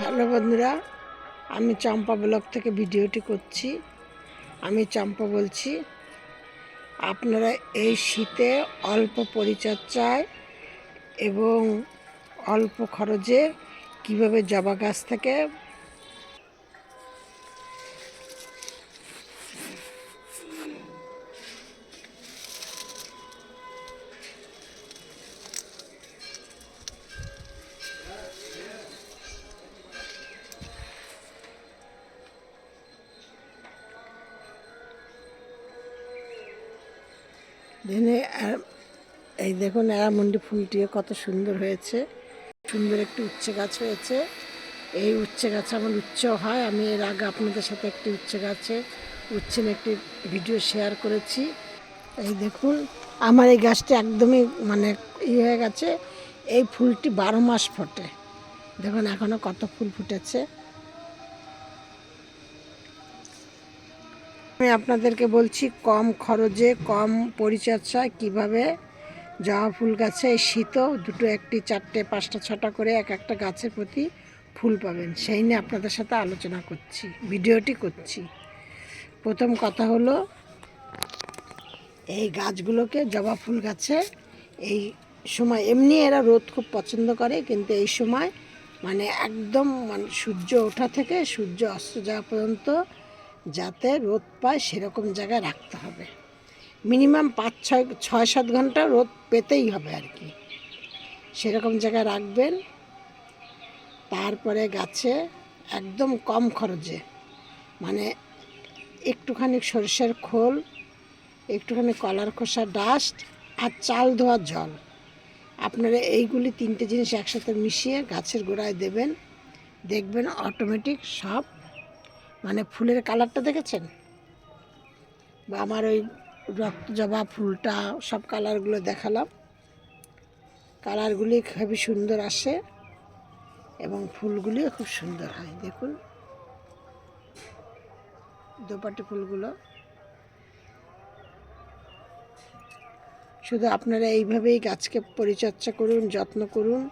Hello বন্ধুরা, আমি চম্পা blog থেকে ভিডিওটি করছি। আমি চম্পা বলছি, আপনারা এই শীতে অল্প পরিচর্যায় এবং অল্প খরচে কীভাবে জবা গাছ থেকে দিনে এই দেখুন এরামন্ডি ফুলটি কত সুন্দর হয়েছে। সুন্দর একটি উচ্ছে গাছ হয়েছে। এই উচ্ছে গাছ আমার উচ্চ হয়। আমি এর আগে আপনাদের সাথে একটি উচ্ছে গাছে, উচ্ছে একটি ভিডিও শেয়ার করেছি। এই দেখুন, আমার এই গাছটি একদমই মানে ইয়ে হয়ে গেছে। এই ফুলটি বারো মাস ফোটে। দেখুন এখনও কত ফুল ফুটেছে। আমি আপনাদেরকে বলছি, কম খরচে, কম পরিচর্যায় কীভাবে জবা ফুল গাছে শীতও দুটো একটি, চারটে, পাঁচটা, ছটা করে এক একটা গাছের প্রতি ফুল পাবেন। সেই নিয়ে আপনাদের সাথে আলোচনা করছি, ভিডিওটি করছি। প্রথম কথা হলো, এই গাছগুলোকে জবা ফুল গাছে এই সময়, এমনি এরা রোদ খুব পছন্দ করে, কিন্তু এই সময় মানে একদম মানে সূর্য ওঠা থেকে সূর্য অস্ত যাওয়া পর্যন্ত যাতে রোদ পায় সেরকম জায়গায় রাখতে হবে। মিনিমাম পাঁচ, ছয় ছয়, সাত ঘণ্টা রোদ পেতেই হবে আর কি। সেরকম জায়গায় রাখবেন। তারপরে গাছে একদম কম খরচে মানে একটুখানি সরষের খোল, একটুখানি কলার খোসা, ডাস্ট আর চাল ধোয়ার জল। আপনারা এইগুলি তিনটে জিনিস একসাথে মিশিয়ে গাছের গোড়ায় দেবেন। দেখবেন অটোমেটিক সব মানে ফুলের কালারটা দেখেছেন? বা আমার ওই রক্ত জবা ফুলটা সব কালারগুলো দেখালাম। কালারগুলি খুবই সুন্দর আসে এবং ফুলগুলিও খুব সুন্দর হয়, দেখুন। দোপাটি ফুলগুলো। শুধু আপনারা এইভাবেই গাছকে পরিচর্যা করুন, যত্ন করুন।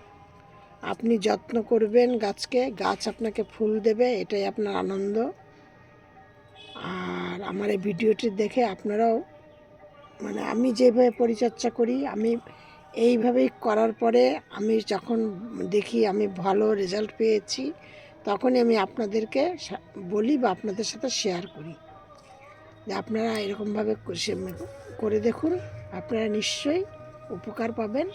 আপনি যত্ন করবেন গাছকে, গাছ আপনাকে ফুল দেবে, এটাই আপনার আনন্দ। আর আমার এই ভিডিওটি দেখে আপনারাও মানে আমি যেভাবে পরিচর্যা করি, আমি এইভাবেই করার পরে আমি যখন দেখি আমি ভালো রেজাল্ট পেয়েছি, তখনই আমি আপনাদেরকে বলি বা আপনাদের সাথে শেয়ার করি। যে আপনারা এরকমভাবে করে দেখুন, আপনারা নিশ্চয়ই উপকার পাবেন।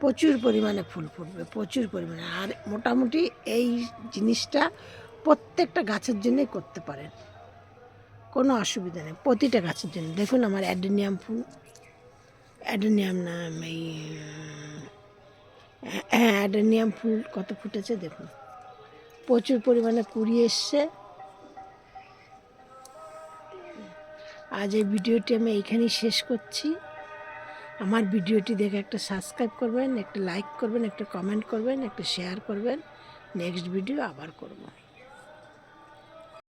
প্রচুর পরিমাণে ফুল ফুটবে, প্রচুর পরিমাণে। আর মোটামুটি এই জিনিসটা প্রত্যেকটা গাছের জন্যই করতে পারেন। কোনো অসুবিধা নেই, প্রতিটা গাছের জন্য। দেখুন আমার অ্যাডেনিয়াম ফুল, অ্যাডেনিয়াম না এই হ্যাঁ অ্যাডেনিয়াম ফুল কত ফুটেছে দেখুন। প্রচুর পরিমাণে কুড়ি এসছে। আজ এই ভিডিওটি আমি এইখানেই শেষ করছি। আমার ভিডিওটি দেখে একটা সাবস্ক্রাইব করবেন, একটা লাইক করবেন, একটা কমেন্ট করবেন, একটা শেয়ার করবেন। নেক্সট ভিডিও আবার করব।